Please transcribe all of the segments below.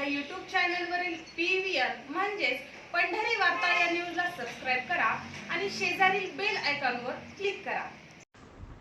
आमच्या यूट्यूब चॅनलवरील P V R म्हणजेच पंढरी वार्ता या न्यूजला सबस्क्राईब करा आणि शेजारील बेल आयकॉनवर क्लिक करा.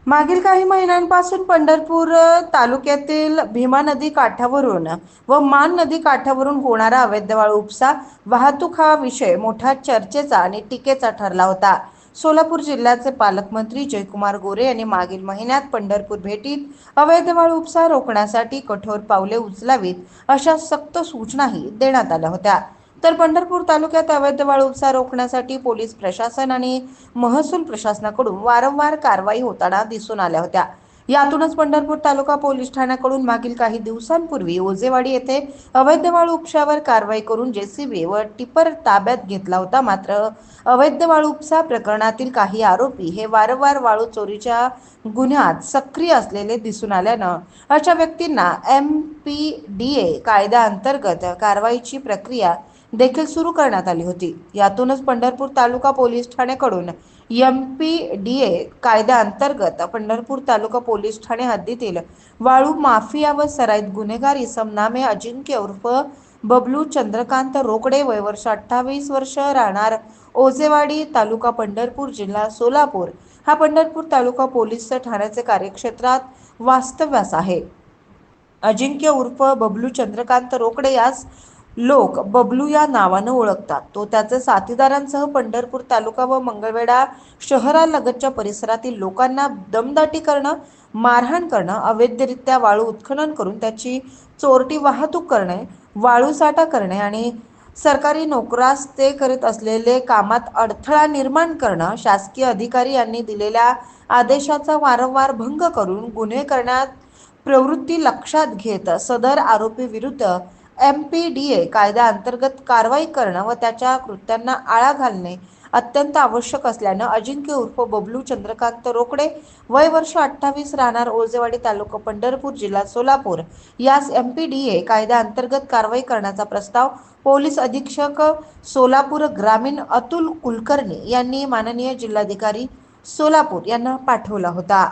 मागील काही महिन्यांपासून पंढरपूर तालुक्यातील भीमा नदी काठावरून व मान नदी काठावरून होणारा अवैध वाळू उपसा वाहतूक हा विषय मोठ्या चर्चेचा आणि टीकेचा ठरला होता. सोलापूर जिल्ह्याचे पालकमंत्री जयकुमार गोरे यांनी मागील महिन्यात पंढरपूर भेटीत अवैध वाळू उपसा रोखण्यासाठी कठोर पावले उचलावीत अशा सक्त सूचनाही देण्यात आल्या होत्या. तर पंढरपूर तालुक्यात अवैध वाळू उपसा रोखण्यासाठी पोलीस प्रशासन आणि महसूल प्रशासनाकडून वारंवार कारवाई होताना दिसून आल्या होत्या. यातूनच पंढरपूर तालुका पोलीस ठाण्याकडून मागील काही दिवसांपूर्वी ओझेवाडी येथे अवैध वाळू उपशावर कारवाई करून जेसीबी व टिपर ताब्यात घेतला होता. मात्र अवैध वाळू उपसा प्रकरणातील काही आरोपी हे वारंवार वाळू चोरीच्या गुन्ह्यात सक्रिय असलेले दिसून आल्यानं अशा व्यक्तींना एम पी डी ए कायद्याअंतर्गत कारवाईची प्रक्रिया देखील सुरू करण्यात आली होती. यातूनच पंढरपूर तालुका पोलीस ठाण्याकडून एम पी डी ए कायद्याअंतर्गत पंढरपूर तालुका पोलीस ठाणे हद्दीतील वाळू माफिया व सराईत गुन्हेगार इसम नामे अजिंक्य उर्फ बबलू चंद्रकांत रोकडे वय वर्ष अठ्ठावीस वर्ष राहणार ओझेवाडी तालुका पंढरपूर जिल्हा सोलापूर. हा पंढरपूर तालुका पोलीस ठाण्याचे कार्यक्षेत्रात वास्तव्यास आहे. अजिंक्य उर्फ बबलू चंद्रकांत रोकडे यास लोक बबलू या नावानं ओळखतात. तो त्याचे साथीदारांसह पंढरपूर तालुका व मंगळवेढा शहरालगतच्या परिसरातील लोकांना दमदाटी करणं मारहाण करणं अवैधरित्या वाळू उत्खनन करून त्याची चोरटी वाहतूक करणे वाळू साठा करणे आणि सरकारी नोकरास ते करीत असलेले कामात अडथळा निर्माण करणं शासकीय अधिकारी यांनी दिलेल्या आदेशाचा वारंवार भंग करून गुन्हे करण्यात प्रवृत्ती लक्षात घेत सदर आरोपी विरुद्ध एम पी डी ए कायद्याअंतर्गत कारवाई करणं व त्याच्या कृत्यांना आळा घालणे अत्यंत आवश्यक असल्यानं अजिंक्य उर्फ बबलू चंद्रकांत रोकडे वय वर्ष अठ्ठावीस राहणार ओझेवाडी तालुका पंढरपूर जिल्हा सोलापूर. यास एम पी डी ए कायद्याअंतर्गत कारवाई करण्याचा प्रस्ताव पोलीस अधीक्षक सोलापूर ग्रामीण अतुल कुलकर्णी यांनी माननीय जिल्हाधिकारी सोलापूर यांना पाठवला होता.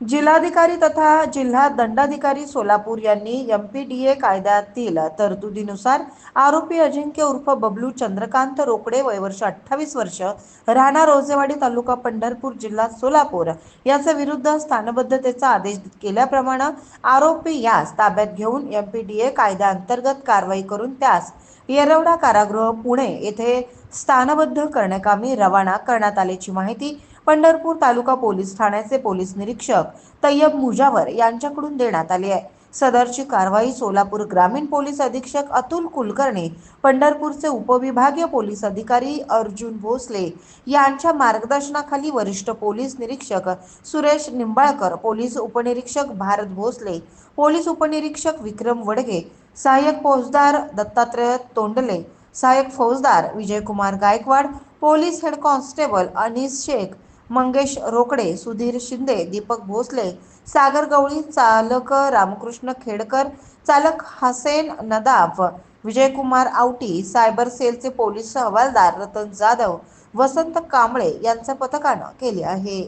जिल्हाधिकारी तथा जिल्हा दंडाधिकारी सोलापूर यांनी एम पी डी ए कायद्यातील तरतुदीनुसार आरोपी अजिंक्य उर्फ बबलू चंद्रकांत रोकडे वय वर्ष अठ्ठावीस वर्ष राहणार रोजेवाडी तालुका पंढरपूर जिल्हा सोलापूर याच्या विरुद्ध स्थानबद्धतेचा आदेश केल्याप्रमाणे आरोपी यास ताब्यात घेऊन एम पी डी ए कायद्याअंतर्गत कारवाई करून त्यास येरवडा कारागृह पुणे येथे स्थानबद्ध करण्याकामी रवाना करण्यात आल्याची माहिती पंढरपूर तालुका पोलीस ठाण्याचे पोलीस निरीक्षक तय्यब मुजावर यांच्याकडून देण्यात आली आहे. सदरची कारवाई सोलापूर ग्रामीण पोलीस अधीक्षक अतुल कुलकर्णी पंढरपूरचे उपविभागीय पोलीस अधिकारी अर्जुन भोसले यांच्या मार्गदर्शनाखाली वरिष्ठ पोलीस निरीक्षक सुरेश निंबाळकर पोलीस उपनिरीक्षक भारत भोसले पोलीस उपनिरीक्षक विक्रम वडगे सहाय्यक फौजदार दत्तात्रय तोंडले सहाय्यक फौजदार Vijaykumar Gaikwad police head constable Anis Shaikh Mangesh Rokade Sudhir Shinde Deepak Bhosale Sagar Gawali चालक रामकृष्ण खेडकर चालक हसेन नदाफ विजयकुमार आवटी सायबर सेलचे पोलीस हवालदार रतन जाधव वसंत कांबळे यांच्या पथकानं केले आहे.